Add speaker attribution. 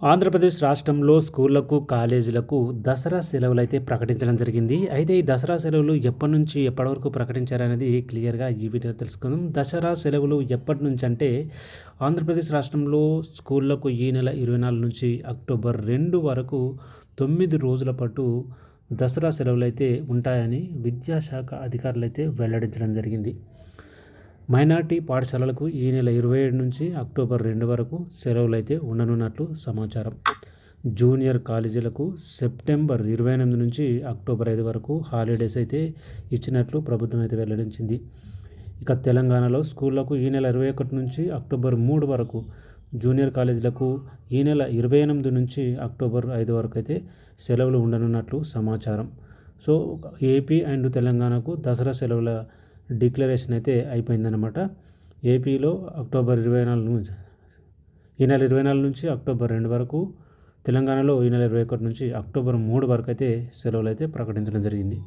Speaker 1: ఆంధ్రప్రదేశ్ రాష్ట్రంలో స్కూళ్ళకు కాలేజీలకు దసరా సెలవులు అయితే ప్రకటించడం జరిగింది. అయితే ఈ దసరా సెలవులు ఎప్పటి నుంచి ఎప్పటి వరకు ప్రకటించారనేది క్లియర్గా ఈ వీడియో తెలుసుకుందాం. దసరా సెలవులు ఎప్పటి నుంచి అంటే ఆంధ్రప్రదేశ్ రాష్ట్రంలో స్కూళ్ళకు ఈ నెల ఇరవై నాలుగు నుంచి అక్టోబర్ రెండు వరకు తొమ్మిది రోజుల పాటు దసరా సెలవులు అయితే ఉంటాయని విద్యాశాఖ అధికారులు అయితే వెల్లడించడం జరిగింది. మైనార్టీ పాఠశాలలకు ఈ నెల ఇరవై ఏడు నుంచి అక్టోబర్ రెండు వరకు సెలవులు అయితే ఉండనున్నట్లు సమాచారం. జూనియర్ కాలేజీలకు సెప్టెంబర్ ఇరవై ఎనిమిది నుంచి అక్టోబర్ ఐదు వరకు హాలిడేస్ అయితే ఇచ్చినట్లు ప్రభుత్వం అయితే వెల్లడించింది. ఇక తెలంగాణలో స్కూళ్ళకు ఈ నెల ఇరవై ఒకటి నుంచి అక్టోబర్ మూడు వరకు జూనియర్ కాలేజీలకు ఈ నెల ఇరవై ఎనిమిది నుంచి అక్టోబర్ ఐదు వరకు అయితే సెలవులు ఉండనున్నట్లు సమాచారం. సో ఏపీ అండ్ తెలంగాణకు దసరా సెలవుల డిక్లరేషన్ అయితే అయిపోయిందనమాట ఏపీలో అక్టోబర్ ఇరవై నాలుగు నుంచి ఈ నెల ఇరవై నాలుగు నుంచి అక్టోబర్ రెండు వరకు తెలంగాణలో ఈ నెల ఇరవై ఒకటి నుంచి అక్టోబర్ మూడు వరకు అయితే సెలవులు అయితే ప్రకటించడం జరిగింది.